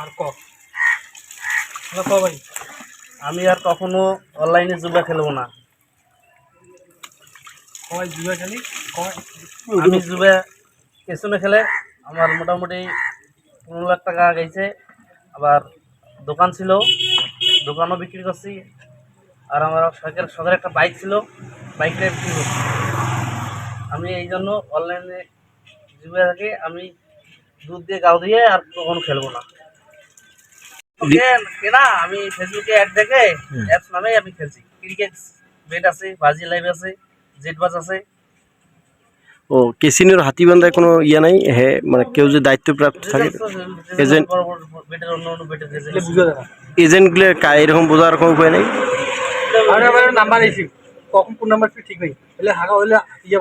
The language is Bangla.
আর ক? হ্যালো ক ভাই? আমি আর কখনো অনলাইনে জুয়া খেলব না। কয় জুয়া খেলি? কয়? আমি জুয়া পেছনে খেলে আমার মোটামুটি পনেরো লাখ টাকা গেছে আবার দোকান ছিল দোকানও বিক্রি করছি। আর আমার শখের শখের একটা বাইক ছিল বাইকটা বিক্রি করছি। আমি এই জন্য অনলাইনে জুয়া থেকে আমি দুধ দিয়ে গাও দিয়ে আর কখনো খেলব না। ওকে, কেনা আমি ফেসবুকে অ্যাড দেখে অ্যাপস নামেই আমি খেলছি। ক্রিকেট বেট আছে বাজি লাইভ আছে জেট বাজ আছে। ও কেসিনোর হাতিবান্ধায় কোনো ইয়ে নাই? হ্যাঁ মানে কেউ যে দায়িত্বপ্রাপ্ত থাকে এজেন্ট এজেন্টগুলো এরকম বোঝার কোনো উপায় নেই? নাম্বার আইছি কখন কোন নাম্বার ঠিক নেই? এলে হাগা হইলে ইয়ে